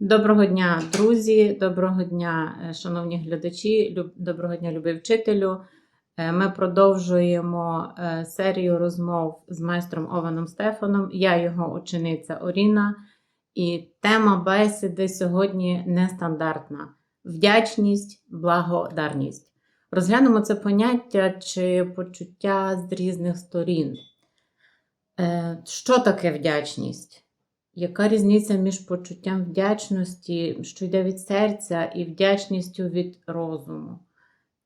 Доброго дня, друзі, доброго дня, е, шановні глядачі, доброго дня, любий вчителю. Е, Ми продовжуємо е, серію розмов з майстром Ованом Стефаном. Я його учениця Оріна, і тема бесіди сьогодні нестандартна: вдячність, благодарність. Розглянемо це поняття чи почуття з різних сторін. Що таке вдячність? Яка різниця між почуттям вдячності, що йде від серця, і вдячністю від розуму?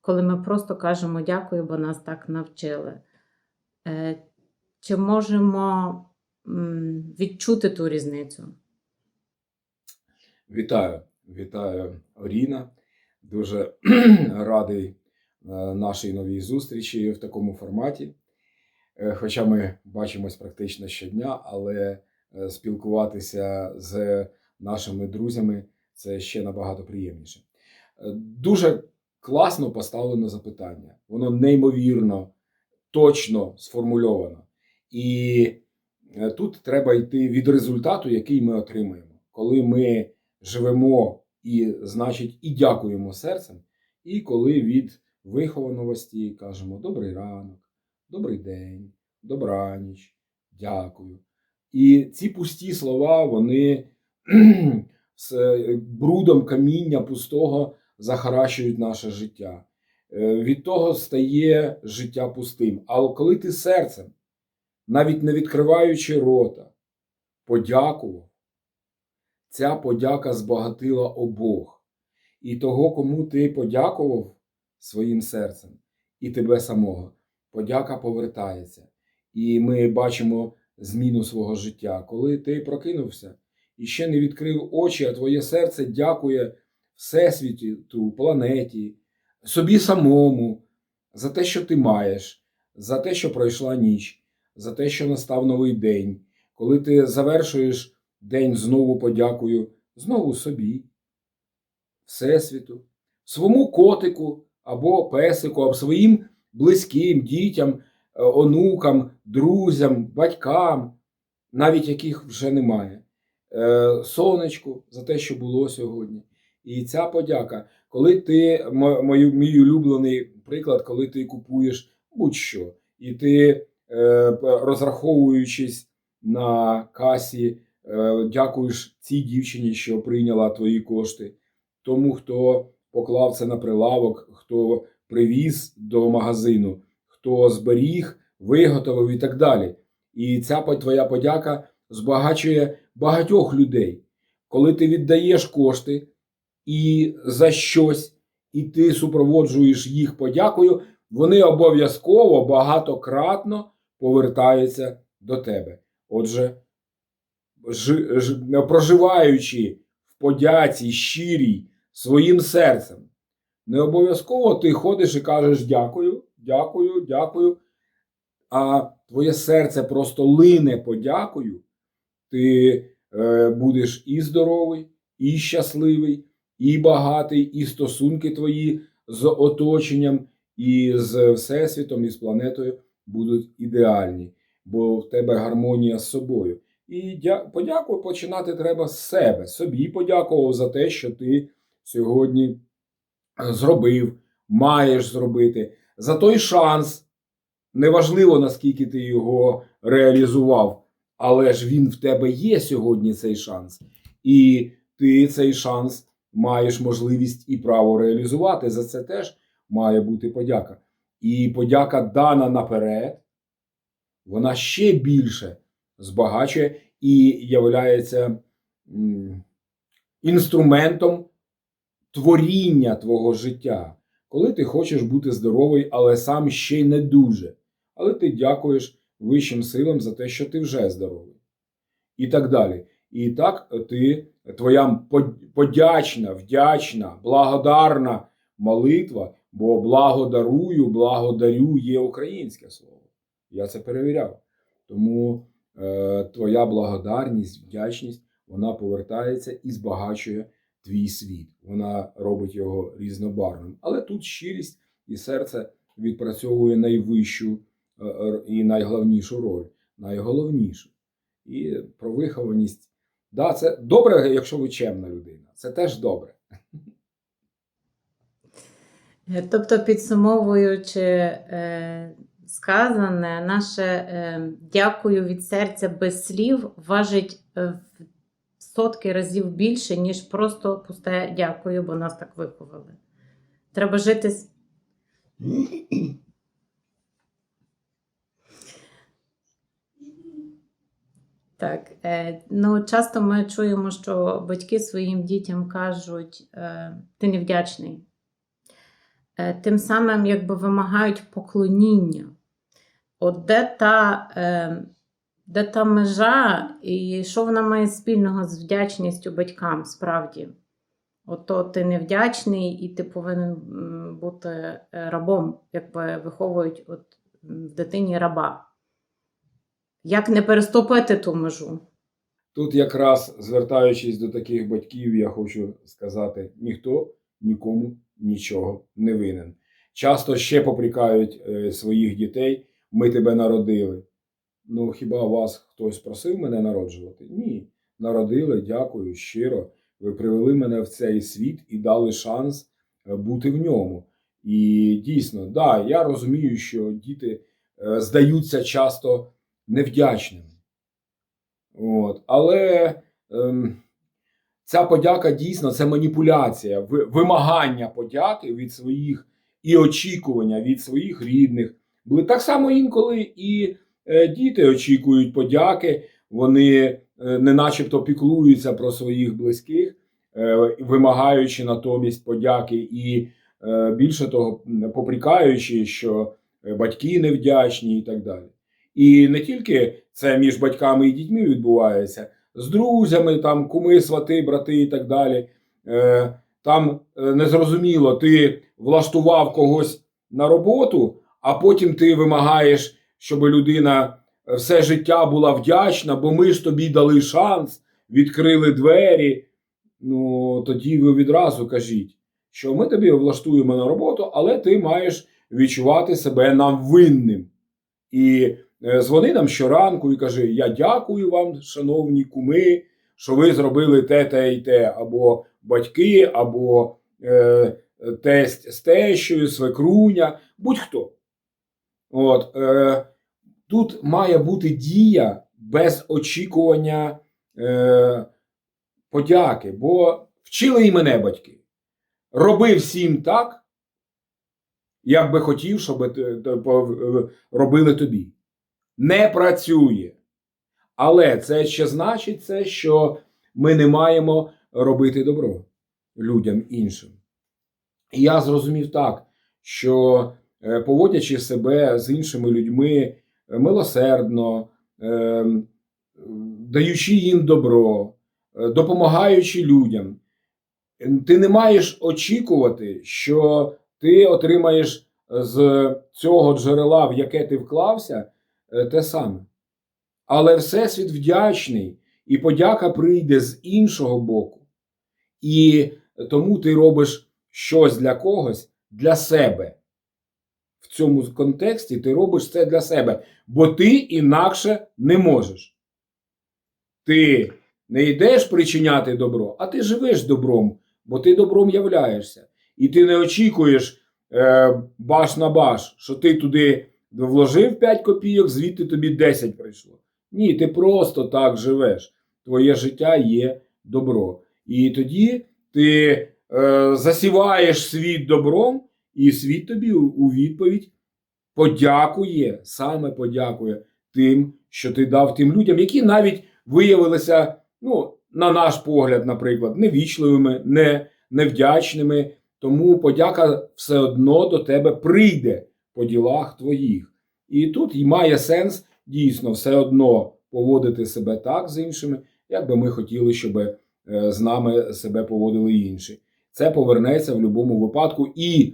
Коли ми просто кажемо дякую, бо нас так навчили. Е, Чи можемо відчути ту різницю? Вітаю, вітаю Оріна. Дуже радий е, нашій новій зустрічі в такому форматі. Е, Хоча ми бачимось практично щодня, але спілкуватися з нашими друзями це ще набагато приємніше. Е, Дуже класно поставлено запитання. Воно неймовірно точно сформульовано. І е, тут треба йти від результату, який ми отримаємо, коли ми живемо і, значить, і дякуємо серцем, і коли від вихованості кажемо добрий ранок, добрий день, добраніч, дякую. І ці пусті слова, вони з брудом каміння пустого захаращують наше життя. Е, Від того стає життя пустим. Але коли ти серцем, навіть не відкриваючи рота, подякував, ця подяка збагатила обох. І того, кому ти подякував своїм серцем, і тебе самого, подяка повертається. І ми бачимо зміну свого життя. Коли ти прокинувся і ще не відкрив очі, а твоє серце дякує Всесвіту, планеті, собі самому за те, що ти маєш, за те, що пройшла ніч, за те, що настав новий день. Коли ти завершуєш день, знову подякую, знову собі, Всесвіту, своєму котику або песику, або своїм близьким дітям, онукам, друзям, батькам, навіть яких вже немає. Е, Сонечку за те, що було сьогодні. І ця подяка, коли ти, мою, мій улюблений приклад, коли ти купуєш будь-що, і ти, е, розраховуючись на касі, е, дякуєш цій дівчині, що прийняла твої кошти, тому, хто поклав це на прилавок, хто привіз до магазину, хто зберіг, виготовив і так далі. І ця твоя подяка збагачує багатьох людей. Коли ти віддаєш кошти і за щось, і ти супроводжуєш їх подякою, вони обов'язково багатократно повертаються до тебе. Отже, жи- ж- проживаючи в подяці щирій своїм серцем, не обов'язково ти ходиш і кажеш дякую, дякую, дякую. А твоє серце просто лине подякою, ти е, будеш і здоровий, і щасливий, і багатий, і стосунки твої з оточенням, і з Всесвітом, і з планетою будуть ідеальні, бо в тебе гармонія з собою. І дя... подяку починати треба з себе. Собі подякував за те, що ти сьогодні е, зробив, маєш зробити, за той шанс. Неважливо, наскільки ти його реалізував, але ж він в тебе є сьогодні цей шанс. І ти цей шанс маєш можливість і право реалізувати. За це теж має бути подяка. І подяка дана наперед, вона ще більше збагачує і являється інструментом творіння твого життя. Коли ти хочеш бути здоровий, але сам ще й не дуже. Але ти дякуєш вищим силам за те, що ти вже здоровий. І так далі. І так ти, твоя подячна, вдячна, благодарна молитва, бо благодарую, благодарю є українське слово. Я це перевіряв. Тому е, твоя благодарність, вдячність, вона повертається і збагачує твій світ. Вона робить його різнобарвним. Але тут щирість і серце відпрацьовує найвищу е, і найголовнішу роль. Найголовнішу. І про вихованість Да, це добре, якщо ви чемна людина. Це теж добре. Е, Тобто, підсумовуючи е, сказане, наше дякую від серця без слів важить в сотки разів більше, ніж просто пусте дякую, бо нас так виховали. Треба жити. з- Так, е, ну часто ми чуємо, що батьки своїм дітям кажуть, е, ти невдячний. Е, тим самим якби вимагають поклоніння. От де та, де та межа, і що вона має спільного з вдячністю батькам, справді? Ото ти невдячний, і ти повинен бути е, рабом, якби виховують от, в дитині раба. Як не переступити ту межу? Тут якраз звертаючись до таких батьків, я хочу сказати: ніхто нікому нічого не винен. Часто ще попрікають е, своїх дітей, ми тебе народили. Ну, хіба вас хтось просив мене народжувати? Ні. Народили, дякую, щиро. Ви привели мене в цей світ і дали шанс е, бути в ньому. І дійсно, да, я розумію, що діти е, здаються часто невдячними. От. Але ем, ця подяка дійсно це маніпуляція, вимагання подяки від своїх і очікування від своїх рідних. Так само інколи і діти очікують подяки, вони е, не начебто піклуються про своїх близьких, е, вимагаючи натомість подяки, і е, більше того, попрікаючи, що е, батьки невдячні і так далі. І не тільки це між батьками і дітьми відбувається, з друзями, там, куми, свати, брати і так далі. Е, там е, незрозуміло, ти влаштував когось на роботу, а потім ти вимагаєш, щоб людина все життя була вдячна, бо ми ж тобі дали шанс, відкрили двері. Ну, тоді ви відразу кажіть, що ми тобі влаштуємо на роботу, але ти маєш відчувати себе нам винним. І е, дзвони нам щоранку і кажи: Я дякую вам, шановні куми, що ви зробили те, те і те, або батьки, або е, тесть з тещою, свекруня, будь-хто. От, е, тут має бути дія без очікування е, подяки, бо вчили і мене батьки. Роби всім так, як би хотів, щоб робили тобі. Не працює. Але це ще значить, це, що ми не маємо робити добро людям іншим. І я зрозумів так, що е, поводячи себе з іншими людьми милосердно, е, даючи їм добро, е, допомагаючи людям, ти не маєш очікувати, що ти отримаєш з цього джерела, в яке ти вклався, е, те саме. Але Всесвіт вдячний, і подяка прийде з іншого боку. І тому ти робиш щось для когось для себе. Цьому контексті ти робиш це для себе, бо ти інакше не можеш. Ти не йдеш причиняти добро, а ти живеш добром, бо ти добром являєшся. І ти не очікуєш е, баш на баш, що ти туди вложив 5 копійок, звідти тобі 10 прийшло. Ні, ти просто так живеш. Твоє життя є добро. І тоді ти е, засіваєш світ добром, і світ тобі у- відповідь подякує, саме подякує тим, що ти дав тим людям, які навіть виявилися, ну, на наш погляд, наприклад, невічливими, не, невдячними. Тому подяка все одно до тебе прийде по ділах твоїх. І тут і має сенс дійсно все одно поводити себе так з іншими, як би ми хотіли, щоб е, з нами себе поводили інші. Це повернеться в будь-якому випадку, і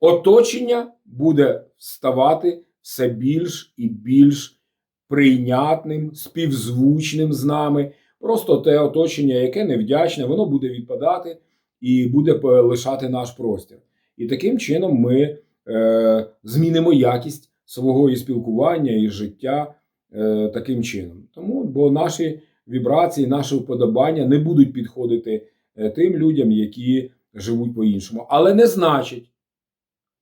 оточення буде ставати все більш і більш прийнятним, співзвучним з нами. Просто те оточення, яке невдячне, воно буде відпадати і буде лишати наш простір. І таким чином ми е, змінимо якість свого і спілкування, і життя е, таким чином. Тому, бо наші вібрації, наші вподобання не будуть підходити е, тим людям, які живуть по-іншому. Але не значить,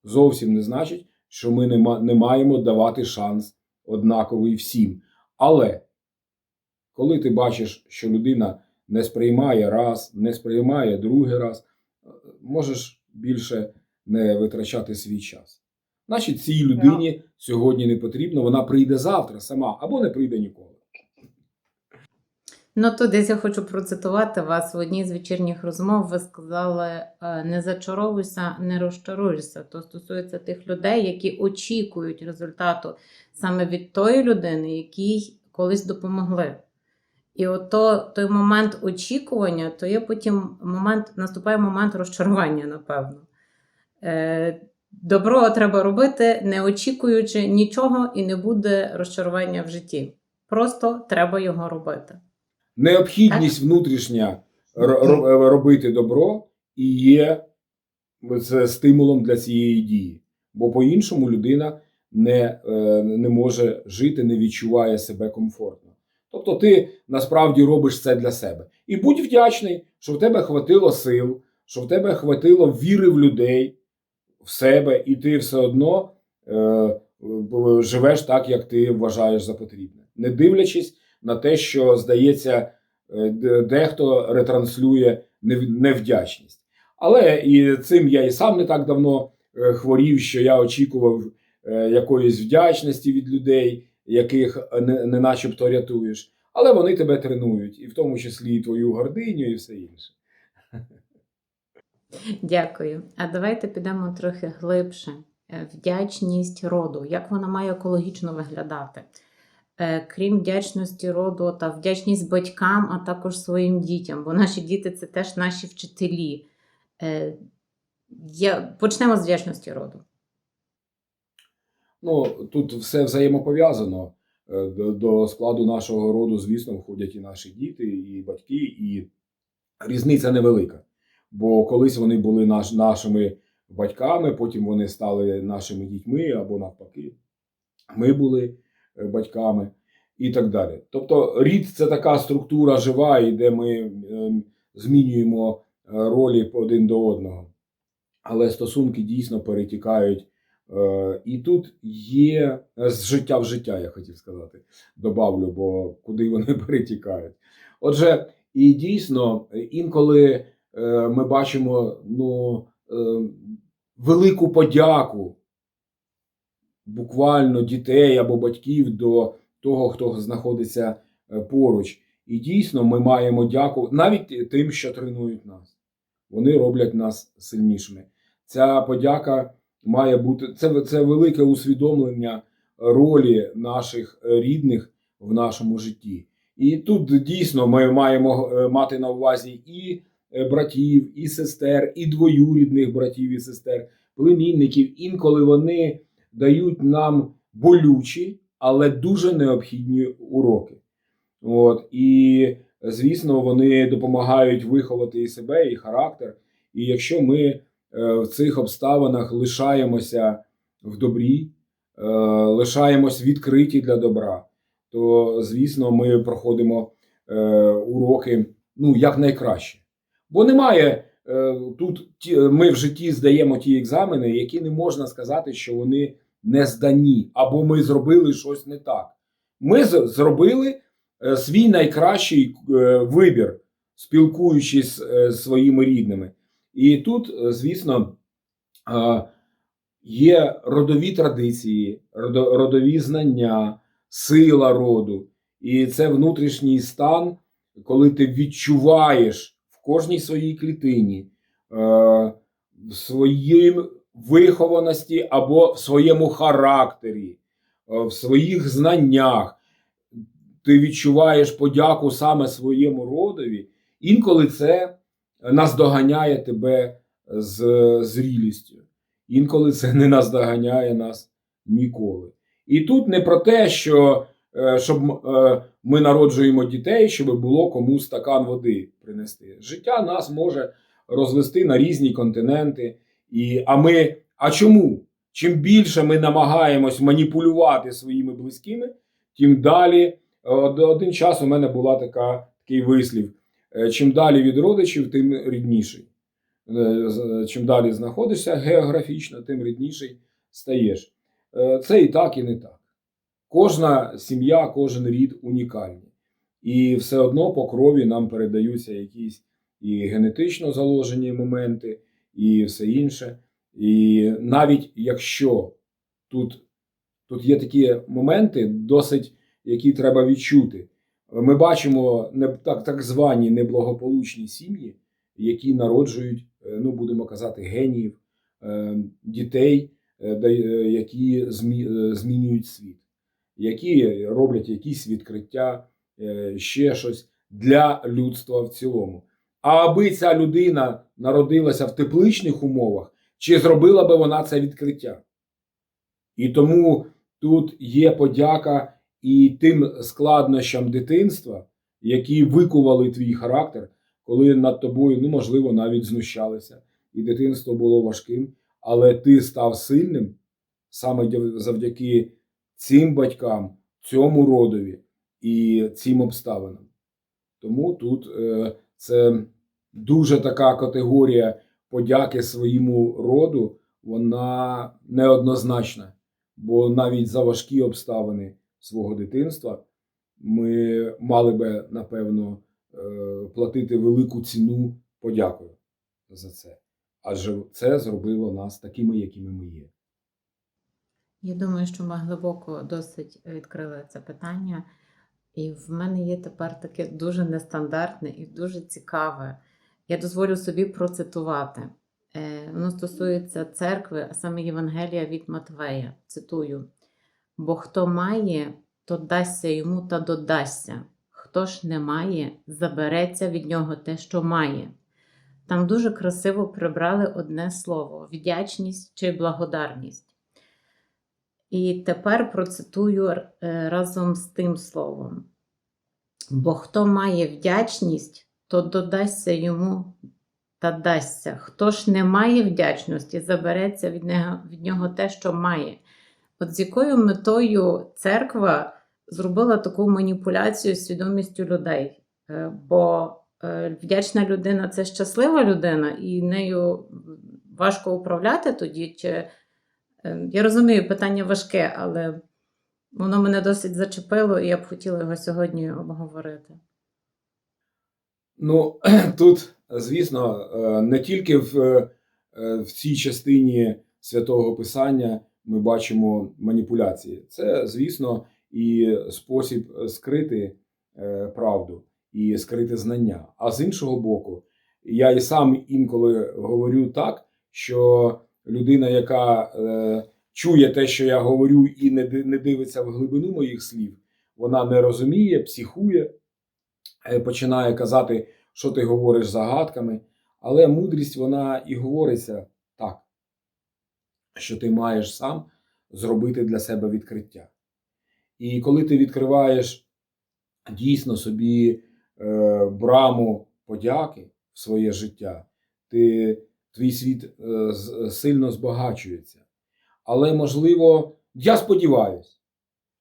зовсім не значить, що ми не, ма- не маємо давати шанс однаковий всім. Але коли ти бачиш, що людина не сприймає раз, не сприймає другий раз, е, можеш більше не витрачати свій час. Значить, цій людині сьогодні не потрібно, вона прийде завтра сама або не прийде ніколи. Ну, то десь я хочу процитувати вас в одній з вечірніх розмов. Ви сказали: е, не зачаровуйся, не розчаруйся. То стосується тих людей, які очікують результату саме від тої людини, якій колись допомогли. І ото той момент очікування, то є потім момент, наступає момент розчарування, напевно. Е, Добро треба робити, не очікуючи нічого, і не буде розчарування в житті. Просто треба його робити. Необхідність внутрішня ро- робити добро і є стимулом для цієї дії. Бо по-іншому людина не, е, не може жити, не відчуває себе комфортно. Тобто ти насправді робиш це для себе. І будь вдячний, що в тебе хватило сил, що в тебе хватило віри в людей, в себе, і ти все одно е, живеш так, як ти вважаєш за потрібне. Не дивлячись на те, що здається, е, дехто ретранслює невдячність. Але і цим я і сам не так давно е, хворів, що я очікував е, якоїсь вдячності від людей, яких не, начебто рятуєш. Але вони тебе тренують, і в тому числі і твою гординю, і все інше. Дякую. А давайте підемо трохи глибше. Вдячність роду. Як вона має екологічно виглядати? Е, Крім вдячності роду та вдячність батькам, а також своїм дітям, бо наші діти це теж наші вчителі. Е, Я... Почнемо з вдячності роду. Ну, тут все взаємопов'язано. Е, До, складу нашого роду, звісно, входять і наші діти, і батьки, і різниця невелика. Бо колись вони були наш, нашими батьками, потім вони стали нашими дітьми або навпаки. Ми були батьками і так далі. Тобто рід це така структура жива, і де ми е, змінюємо е, ролі один до одного. Але стосунки дійсно перетікають Е, І тут є е, з життя в життя, я хотів сказати, добавлю, бо куди вони перетікають. Отже, і дійсно, інколи е, ми бачимо ну, е, велику подяку буквально дітей або батьків до того, хто знаходиться е, поруч. І дійсно ми маємо дяку навіть тим, що тренують нас. Вони роблять нас сильнішими. Ця подяка має бути це, це велике усвідомлення ролі наших рідних в нашому житті. І тут дійсно ми маємо е, мати на увазі і е, братів, і сестер, і двоюрідних братів і сестер, племінників. Інколи вони дають нам болючі, але дуже необхідні уроки. От, і, звісно, вони допомагають виховати і себе, і характер. І якщо ми е, в цих обставинах лишаємося в добрі, е, лишаємось відкриті для добра, то звісно, ми проходимо е, уроки ну, як найкраще. Бо немає тут ми в житті здаємо ті екзамени, які не можна сказати, що вони не здані, або ми зробили щось не так. Ми зробили е, свій найкращий е, вибір, спілкуючись е, з своїми рідними. І тут, е, звісно, е, є родові традиції, родові знання, сила роду. І це внутрішній стан, коли ти відчуваєш кожній своїй клітині, е, в своїй вихованості або в своєму характері, е, в своїх знаннях. Ти відчуваєш подяку саме своєму родові, інколи це наздоганяє тебе з зрілістю. Інколи це не наздоганяє нас ніколи. І тут не про те, що е, щоб ми народжуємо дітей, щоб було кому стакан води принести. Життя нас може розвести на різні континенти. І, а ми, а чому? Чим більше ми намагаємось маніпулювати своїми близькими, тим далі. Один час у мене була така, такий вислів: е, чим далі від родичів, тим рідніший. Е, Чим далі знаходишся географічно, тим рідніший стаєш. Е, Це і так, і не так. Кожна сім'я, кожен рід унікальні. І все одно по крові нам передаються якісь і генетично заложені моменти, і все інше. І навіть якщо тут, тут є такі моменти, досить, які треба відчути. Ми бачимо не, так, так звані неблагополучні сім'ї, які народжують, е, ну будемо казати, геніїв, е, дітей, е, які змінюють світ, які роблять якісь відкриття, е, ще щось для людства в цілому. А аби ця людина народилася в тепличних умовах, чи зробила би вона це відкриття? І тому тут є подяка і тим складнощам дитинства, які викували твій характер, коли над тобою, ну можливо, навіть знущалися, і дитинство було важким, але ти став сильним саме завдяки цим батькам, цьому родові і цим обставинам. Тому тут е, це дуже така категорія подяки своєму роду, вона неоднозначна. Бо навіть за важкі обставини свого дитинства ми мали би, напевно, е, платити велику ціну подякою за це. Адже це зробило нас такими, якими ми є. Я думаю, що ми глибоко досить відкрили це питання. І в мене є тепер таке дуже нестандартне і дуже цікаве. Я дозволю собі процитувати. Е, Воно стосується церкви, а саме Євангелія від Матвея. Цитую: Бо хто має, то дасться йому та додасться. Хто ж не має, забереться від нього те, що має. Там дуже красиво прибрали одне слово вдячність чи благодарність. І тепер процитую е, разом з тим словом. Бо хто має вдячність, то додасться йому та дасться. Хто ж не має вдячності, забереться від нього, від нього те, що має. От з якою метою церква зробила таку маніпуляцію свідомістю людей? Е, Бо е, вдячна людина це щаслива людина, і нею важко управляти тоді. чи Я розумію, питання важке, але воно мене досить зачепило, і я б хотіла його сьогодні обговорити. Ну, тут, звісно, е, не тільки в, е, в цій частині святого Писання ми бачимо маніпуляції. Це, звісно, і спосіб скрити е, правду і скрити знання. А з іншого боку, я і сам інколи говорю так, що людина, яка е, чує те, що я говорю, і не, не дивиться в глибину моїх слів, вона не розуміє, психує, е, починає казати, що ти говориш загадками. Але мудрість вона і говориться так, що ти маєш сам зробити для себе відкриття. І коли ти відкриваєш дійсно собі е, браму подяки в своє життя, ти, твій світ е, сильно збагачується. Але, можливо, я сподіваюся,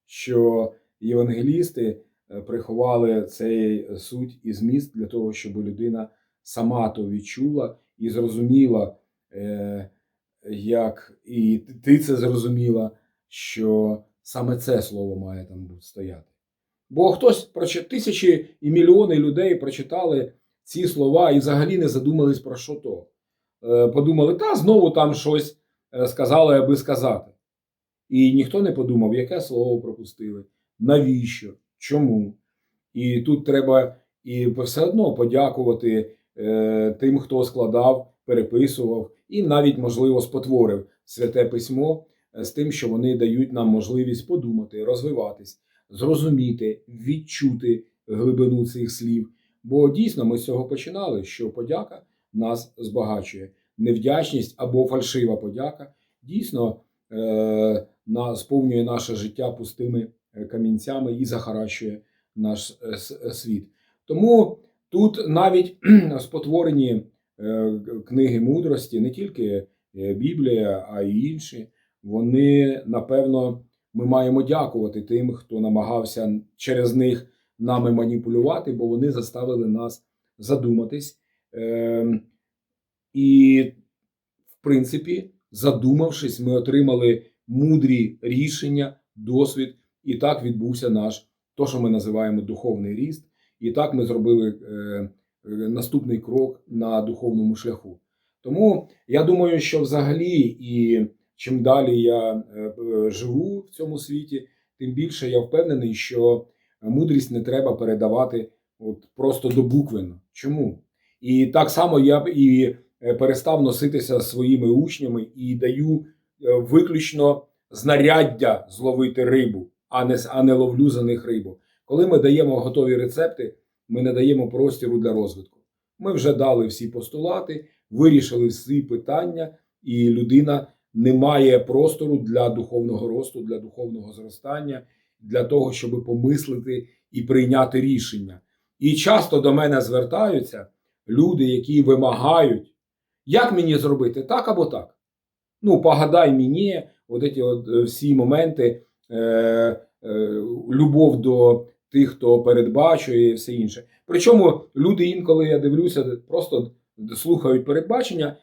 що євангелісти е, приховали цей суть і зміст для того, щоб людина сама то відчула і зрозуміла, е, як і ти це зрозуміла, що саме це слово має там стояти. Бо хтось прочи- тисячі і мільйони людей прочитали ці слова і взагалі не задумались про що то. Е, Подумали, та знову там щось е, сказали, аби сказати. І ніхто не подумав, яке слово пропустили, навіщо, чому. І тут треба і все одно подякувати е, тим, хто складав, переписував і навіть, можливо, спотворив святе письмо з тим, що вони дають нам можливість подумати, розвиватись, зрозуміти, відчути глибину цих слів. Бо дійсно ми з цього починали, що подяка нас збагачує. Невдячність або фальшива подяка дійсно е, сповнює наше життя пустими е, камінцями і захаращує наш е, е, світ. Тому тут навіть спотворені книги мудрості, не тільки Біблія, а й інші, вони напевно ми маємо дякувати тим, хто намагався через них нами маніпулювати, бо вони заставили нас задуматись. Ем, І, в принципі, задумавшись, ми отримали мудрі рішення, досвід, і так відбувся наш, то, що ми називаємо духовний ріст. І так ми зробили е, е, наступний крок на духовному шляху. Тому я думаю, що взагалі, і чим далі я е, живу в цьому світі, тим більше я впевнений, що мудрість не треба передавати от просто до буквенно. Чому? І так само я і е, перестав носитися своїми учнями і даю е, виключно знаряддя зловити рибу, а не, а не ловлю за них рибу. Коли ми даємо готові рецепти, ми не даємо простіру для розвитку. Ми вже дали всі постулати, вирішили всі питання, і людина не має простору для духовного росту, для духовного зростання, для того, щоб помислити і прийняти рішення. І часто до мене звертаються люди, які вимагають, як мені зробити так або так. Ну, погадай мені, от ці от е, всі моменти, е, е, любов до тих, хто передбачує і все інше. Причому люди інколи я дивлюся, просто слухають передбачення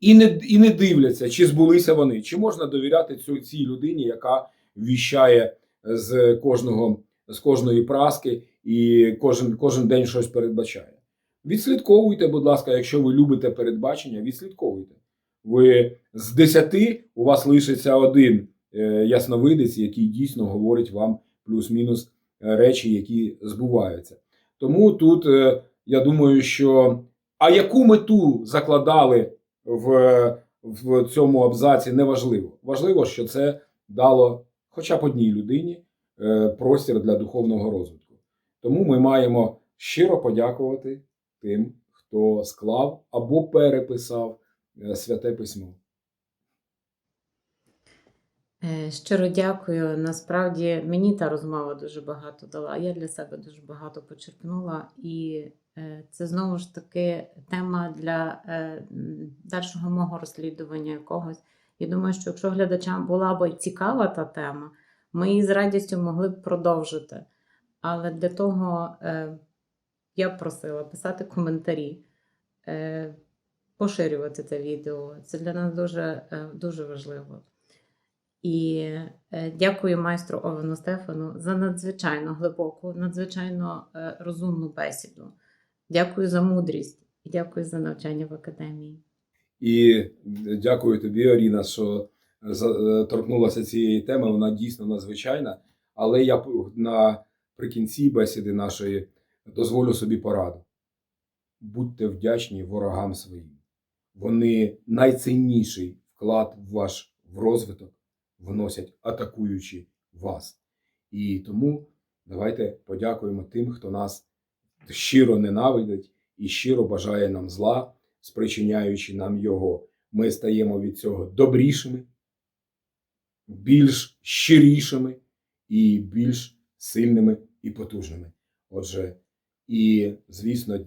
і не, і не дивляться, чи збулися вони, чи можна довіряти цю, цій людині, яка віщає з кожного з кожної праски і кожен, кожен день щось передбачає. Відслідковуйте, будь ласка, якщо ви любите передбачення, відслідковуйте. Ви з десяти у вас лишиться один е, ясновидець, який дійсно говорить вам плюс-мінус е, речі, які збуваються. Тому тут е, я думаю, що а яку мету закладали в, в цьому абзаці, неважливо. Важливо, що це дало хоча б одній людині простір для духовного розвитку. Тому ми маємо щиро подякувати тим, хто склав або переписав е, святе письмо. Е, Щиро дякую. Насправді мені та розмова дуже багато дала. Я для себе дуже багато почерпнула, і е, це знову ж таки тема для дальшого мого розслідування якогось. Я думаю, що якщо глядачам була б цікава та тема, ми її з радістю могли б продовжити. Але для того я б просила писати коментарі, е, поширювати це відео. Це для нас дуже, е, дуже важливо. І е, дякую майстру Овену Стефану за надзвичайно глибоку, надзвичайно розумну бесіду. Дякую за мудрість і дякую за навчання в академії. І дякую тобі, Оріна, що торкнулася цієї теми. Вона дійсно надзвичайна. Але я наприкінці бесіди нашої дозволю собі пораду. Будьте вдячні ворогам своїм. Вони найцінніший вклад в ваш в розвиток вносять, атакуючи вас. І тому давайте подякуємо тим, хто нас щиро ненавидить і щиро бажає нам зла, спричиняючи нам його. Ми стаємо від цього добрішими, більш щирішими і більш сильними і потужними. Отже, і звісно,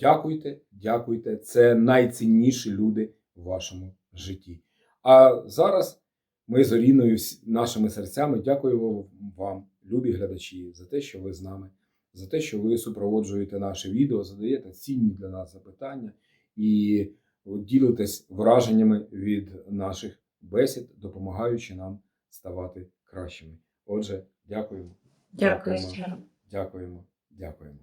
дякуйте, дякуйте. Це найцінніші люди в вашому житті. А зараз ми з Оріною нашими серцями дякуємо вам, любі глядачі, за те, що ви з нами, за те, що ви супроводжуєте наше відео, задаєте цінні для нас запитання і ділитесь враженнями від наших бесід, допомагаючи нам ставати кращими. Отже, дякуємо. Дякую Дякуємо. Дякуємо. Дякуємо.